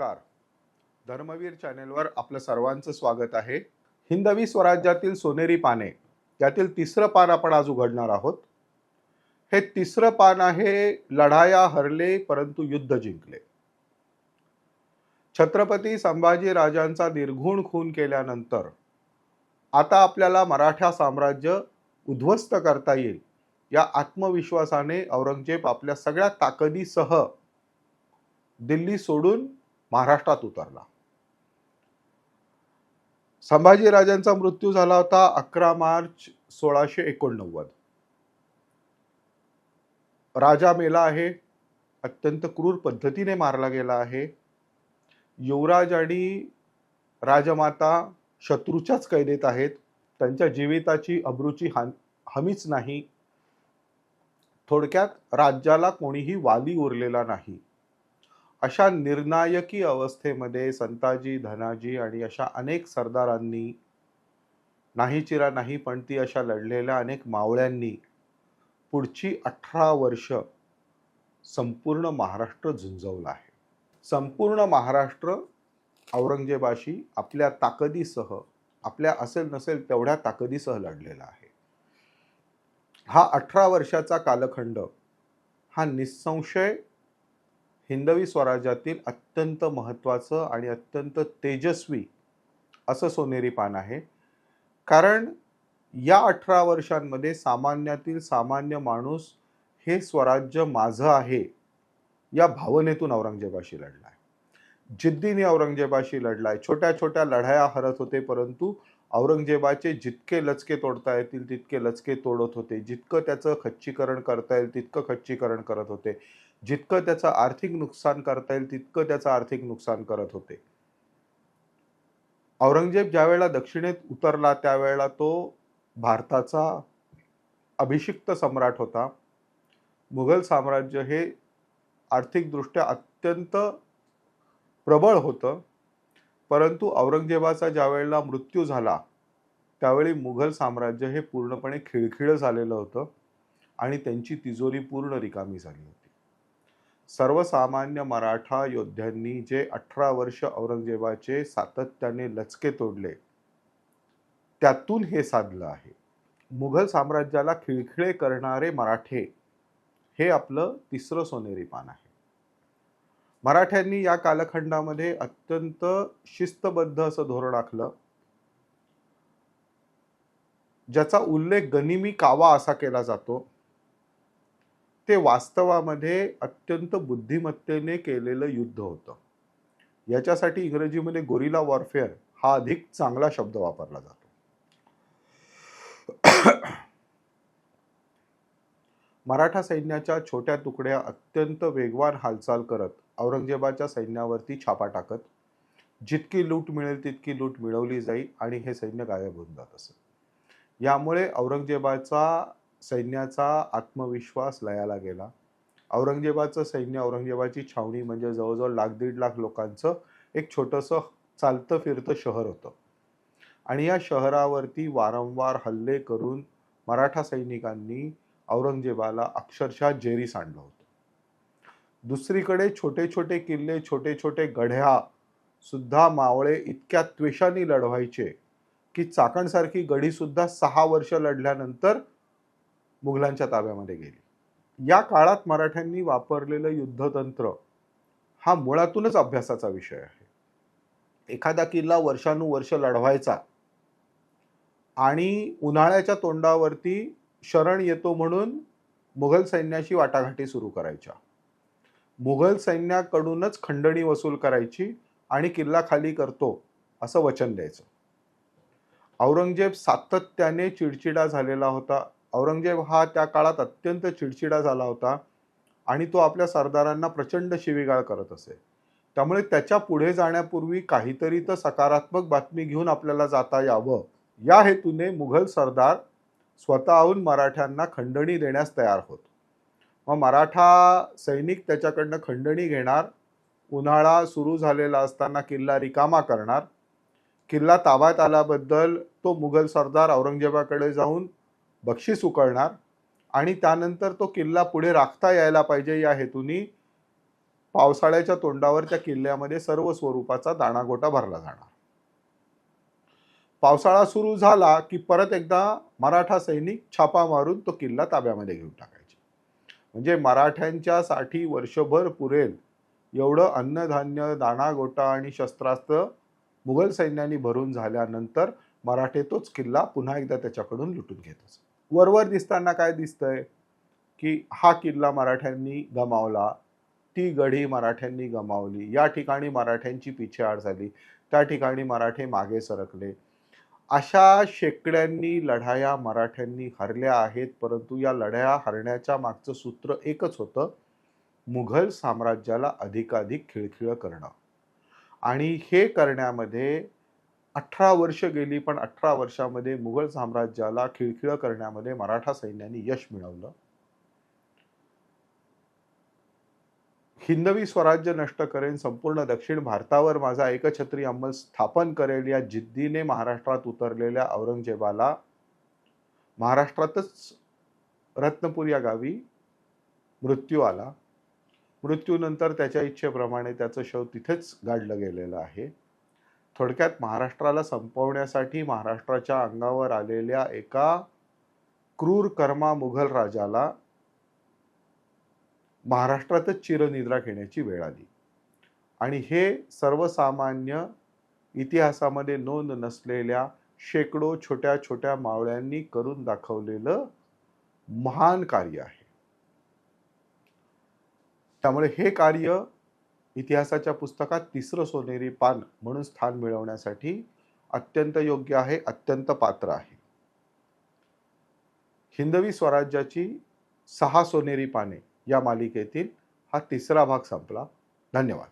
नमस्कार. धर्मवीर चॅनेलवर आपलं सर्वांचं स्वागत आहे. हिंदवी स्वराज्यातील सोनेरी पाने यातील तिसरं पान आपण आज उघडणार आहोत. हे तिसरं पान आहे लढाया हरले परंतु युद्ध जिंकले. छत्रपती संभाजी राजांचा निर्घुण खून केल्यानंतर आता आपल्याला मराठा साम्राज्य उद्ध्वस्त करता येईल या आत्मविश्वासाने औरंगजेब आपल्या सगळ्या ताकदीसह दिल्ली सोडून महाराष्ट्रात उतरला. संभाजी राजांचा मृत्यू झाला होता अकरा मार्च सोळाशे एकोणनव्वद. राजा मेला आहे अत्यंत क्रूर पद्धतीने मारला गेला आहे. युवराज आणि राजमाता शत्रूच्याच कैदेत आहेत. त्यांच्या जीविताची अब्रूची हान हमीच नाही. थोडक्यात राज्याला कोणीही वाली उरलेला नाही. अशा निर्णायकी अवस्थेमध्ये संताजी धनाजी आणि अशा अनेक सरदारांनी नाही चिरा नाही पण ती अशा लढलेल्या अनेक मावळ्यांनी पुढची अठरा वर्ष संपूर्ण महाराष्ट्र झुंजवला आहे. संपूर्ण महाराष्ट्र औरंगजेबाशी आपल्या ताकदीसह आपल्या असेल नसेल तेवढ्या ताकदीसह लढलेला आहे. हा अठरा वर्षाचा कालखंड हा निसंशय हिंदवी स्वराज्यातील अत्यंत महत्त्वाचं आणि अत्यंत तेजस्वी असं सोनेरी पान आहे. कारण या अठरा वर्षांमध्ये सामान्यातील सामान्य माणूस हे स्वराज्य माझं आहे या भावनेतून औरंगजेबाशी लढलाय. जिद्दीने औरंगजेबाशी लढलाय. छोट्या छोट्या लढाया हरत होते परंतु औरंगजेबाचे जितके लचके तोडता येतील तितके लचके तोडत होते. जितकं त्याचं खच्चीकरण करता येईल तितकं खच्चीकरण करत होते. जितकं त्याचं आर्थिक नुकसान करता येईल तितकं त्याचं आर्थिक नुकसान करत होते. औरंगजेब ज्यावेळेला दक्षिणेत उतरला त्यावेळेला तो भारताचा अभिषिक्त सम्राट होता. मुघल साम्राज्य हे आर्थिकदृष्ट्या अत्यंत प्रबळ होतं. परंतु औरंगजेबाचा ज्या वेळेला मृत्यू झाला त्यावेळी मुघल साम्राज्य हे पूर्णपणे खिळखिळं झालेलं होतं आणि त्यांची तिजोरी पूर्ण रिकामी झाली होती. सर्वसामान्य मराठा योद्ध्यांनी जे अठरा वर्ष औरंगजेबाचे सातत्याने लचके तोडले त्यातून हे साधलं आहे. मुघल साम्राज्याला खिळखिळे करणारे मराठे हे आपलं तिसरं सोनेरी पान आहे. मराठ्यांनी या कालखंडामध्ये अत्यंत शिस्तबद्ध असं धोरण आखलं. ज्याचा उल्लेख गनिमी कावा असा केला जातो. ते वास्तवामध्ये अत्यंत बुद्धिमत्तेने केलेलं युद्ध होतं. याच्यासाठी इंग्रजीमध्ये गोरिला वॉरफेअर हा अधिक चांगला शब्द वापरला जातो. मराठा सैन्याच्या छोट्या तुकड्या अत्यंत वेगवान हालचाल करत औरंगजेबाच्या सैन्यावरती छापा टाकत जितकी लूट मिळेल तितकी लूट मिळवली जाईल आणि हे सैन्य गायब होऊन जात असत यामुळे औरंगजेबाचा सैन्याचा आत्मविश्वास लयाला गेला. औरंगजेबाचं सैन्य औरंगजेबाची छावणी म्हणजे जवळजवळ लाख दीड लाख लोकांचं एक छोटंसं चालतं फिरतं शहर होतं. आणि या शहरावरती वारंवार हल्ले करून मराठा सैनिकांनी औरंगजेबाला अक्षरशः जेरी सांडलं होतं. दुसरीकडे छोटे छोटे किल्ले छोटे छोटे गढ्या सुद्धा मावळे इतक्या त्वेषाने लढवायचे की चाकणसारखी गढीसुद्धा सहा वर्ष लढल्यानंतर मुघलांच्या ताब्यामध्ये गेली. या काळात मराठ्यांनी वापरलेलं युद्धतंत्र हा मुळातूनच अभ्यासाचा विषय आहे. एखादा किल्ला वर्षानुवर्ष लढवायचा आणि उन्हाळ्याच्या तोंडावरती शरण येतो म्हणून मुघल सैन्याशी वाटाघाटी सुरू करायच्या. मुघल सैन्याकडूनच खंडणी वसूल करायची आणि किल्ला खाली करतो असं वचन द्यायचं. औरंगजेब सातत्याने चिडचिडा झालेला होता. औरंगजेब हा त्या काळात अत्यंत चिडचिडा झाला होता आणि तो आपल्या सरदारांना प्रचंड शिवीगाळ करत असे. त्यामुळे त्याच्या पुढे जाण्यापूर्वी काहीतरी तर सकारात्मक बातमी घेऊन आपल्याला जाता यावं. या हेतूने मुघल सरदार स्वतःहून मराठ्यांना खंडणी देण्यास तयार होत. मग मराठा सैनिक त्याच्याकडनं खंडणी घेणार. उन्हाळा सुरू झालेला असताना किल्ला रिकामा करणार. किल्ला ताब्यात आल्याबद्दल तो मुघल सरदार औरंगजेबाकडे जाऊन बक्षीस उकळणार आणि त्यानंतर तो किल्ला पुढे राखता यायला पाहिजे या हेतूनी पावसाळ्याच्या तोंडावर त्या किल्ल्यामध्ये सर्व स्वरूपाचा दाणागोटा भरला जाणार. पावसाळा सुरू झाला की परत एकदा मराठा सैनिक छापा मारून तो किल्ला ताब्यामध्ये घेऊन टाकायचा. म्हणजे मराठ्यांच्यासाठी वर्षभर पुरेल एवढं अन्नधान्य दाणागोटा आणि शस्त्रास्त्र मुघल सैन्यानी भरून झाल्यानंतर मराठे तोच किल्ला पुन्हा एकदा त्याच्याकडून लुटून घेत वरवर दिसताना काय दिसतंय? की हा किल्ला मराठ्यांनी गमावला ती गढी मराठ्यांनी गमावली या ठिकाणी मराठ्यांची पिछेहाट झाली त्या ठिकाणी मराठे मागे सरकले. अशा शेकड्यांनी लढाया मराठ्यांनी हरल्या आहेत परंतु या लढाया हरण्याच्या मागचं सूत्र एकच होतं मुघल साम्राज्याला अधिकाधिक खिळखिळं करणं. आणि हे करण्यामध्ये अठरा वर्ष गेली पण अठरा वर्षामध्ये मुघल साम्राज्याला खिळखिळं करण्यामध्ये मराठा सैन्याने यश मिळवलं. हिंदवी स्वराज्य नष्ट करेन संपूर्ण दक्षिण भारतावर माझा एकछत्री अंमल स्थापन करेल या जिद्दीने महाराष्ट्रात उतरलेल्या औरंगजेबाला महाराष्ट्रातच रत्नपूर या गावी मृत्यू आला. मृत्यूनंतर त्याच्या इच्छेप्रमाणे त्याचं शव तिथेच गाडलं गेलेलं आहे. थोडक्यात महाराष्ट्राला संपवण्यासाठी महाराष्ट्राच्या अंगावर आलेल्या एका क्रूर कर्मा मुघल राजाला महाराष्ट्रातच चिरनिद्रा घेण्याची वेळ आली. आणि हे सर्वसामान्य इतिहासामध्ये नोंद नसलेल्या शेकडो छोट्या छोट्या मावळ्यांनी करून दाखवलेलं महान कार्य आहे. त्यामुळे हे कार्य इतिहासाच्या पुस्तकात तिसरं सोनेरी पान म्हणून स्थान मिळवण्यासाठी अत्यंत योग्य आहे अत्यंत पात्र आहे. हिंदवी स्वराज्याची सहा सोनेरी पाने या मालिकेतील हा तिसरा भाग संपला. धन्यवाद.